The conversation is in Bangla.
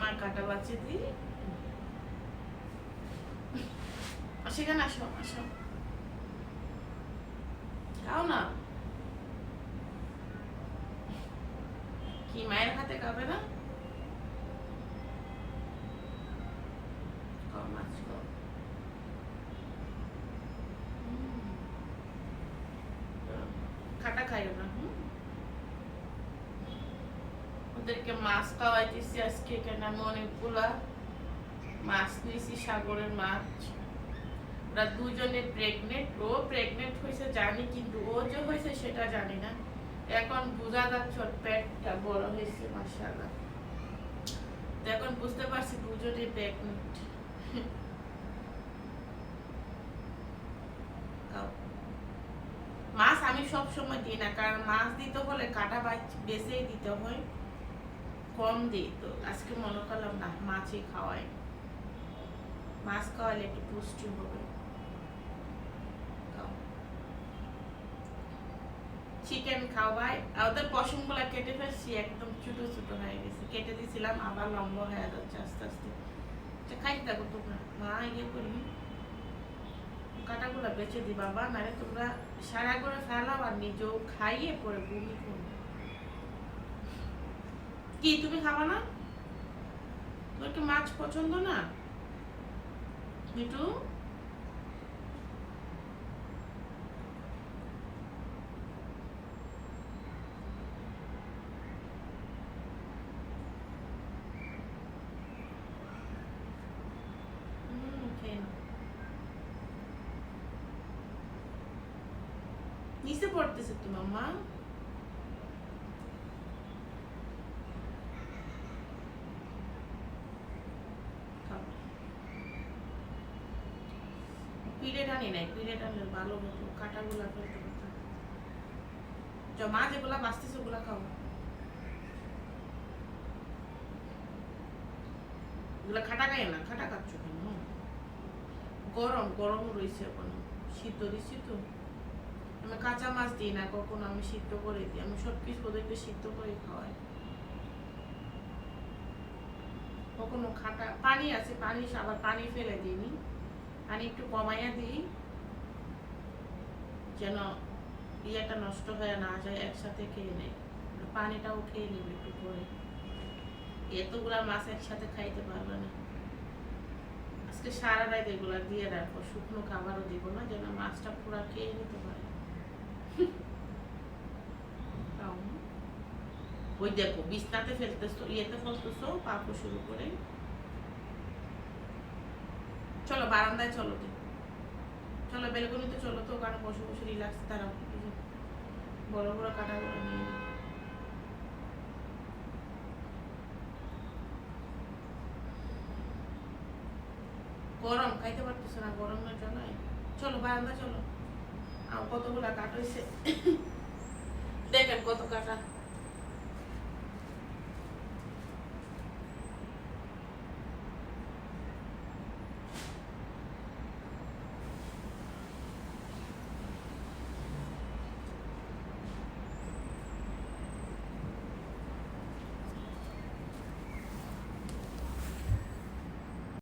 মা কাটা বাচ্চা দিই। সেখানে আসো আসো। খাও না। কি, মায়ের হাতে খাবে না। খাটা খাইও না। ওদেরকে মাছ খাওয়াইতেছি আজকে এখানে আমি অনেকগুলা মাছ নিয়েছি, সাগরের মাছ। ওরা দুজনে প্রেগনেন্ট ও প্রেগনেন্ট হয়েছে জানি, কিন্তু ও যে হয়েছে সেটা জানি না। এখন বোঝা যাচ্ছে ওর পেটটা বড় হয়েছে মাসাল্লাহ এখন বুঝতে পারছি দুজনে প্রেগনেন্ট মাছ আমি সব সময় দিই না, কারণ মাছ দিতে হলে কাটা বেছেই দিতে হয়। কম দিই তো আজকে মনে করলাম না মাছই খাওয়াই। মাছ খাওয়ালে একটু পুষ্টি হবে। চিকেন খাওয়াই ওদের পশমগুলো কেটে ফেলছি একদম ছোট ছোট হয়ে গেছে। কেটে দিয়েছিলাম আবার লম্বা হয়ে যাচ্ছে আস্তে আস্তে। আচ্ছা, খাইতে থাকো তোমরা। মা ইয়ে করি। কাটাগুলো বেঁচে দিবা বাবা নাহলে তোমরা সারা করে ফেলাও আর নিজেও খাইয়ে পরে বমি করো কি তুমি খাবা না? তোমার কি মাছ পছন্দ না? মিঠু। নিচে পড়তেছে তোমার মা খাও। নাই ভালো কাটাগুলা ফেলতে মা যেগুলা বাঁচতেছে ওগুলা খাও। খাটা খাই না, খাটা খাচ্ছ কেন? গরম গরম রয়েছে সিদ্ধ দিচ্ছি তো। আমি কাঁচা মাছ দিই না, কখনো আমি সিদ্ধ করে দিই। আমি সব কিছু ওদেরকে সিদ্ধ করে খাওয়াই। কখনো খাটা, পানি আছে, পানি, আবার পানি ফেলে দিইনি। পানি একটু কমাইয়া দিই, যেন ইয়েটা নষ্ট হয়ে না যায়, একসাথে খেয়ে নেয় পানিটাও খেয়ে নেবে একটু করে এতগুলা মাছ একসাথে খাইতে পারবে না। আজকে সারা রাত এগুলা দিয়ে রাখব, শুকনো খাবারও দিব না, যেন মাছটা পুরা খেয়ে নিতে পারে। ওই দেখো, বিছনাতে ফেলতেছো, ইয়েতে ফেলতেছো পাপো শুরু করে। চলো, বারান্দায় চলো চলো, বেলকনিতে চলো তো, ওখানে বসে বসে রিল্যাক্স তারা বড় বড় কাটাগুলো নিয়ে গরম, খাইতে পারতেছে না গরমের জ্বালায় চলো বারান্দা চলো। কতগুলা কাট হয়েছে দেখেন কত কাটা।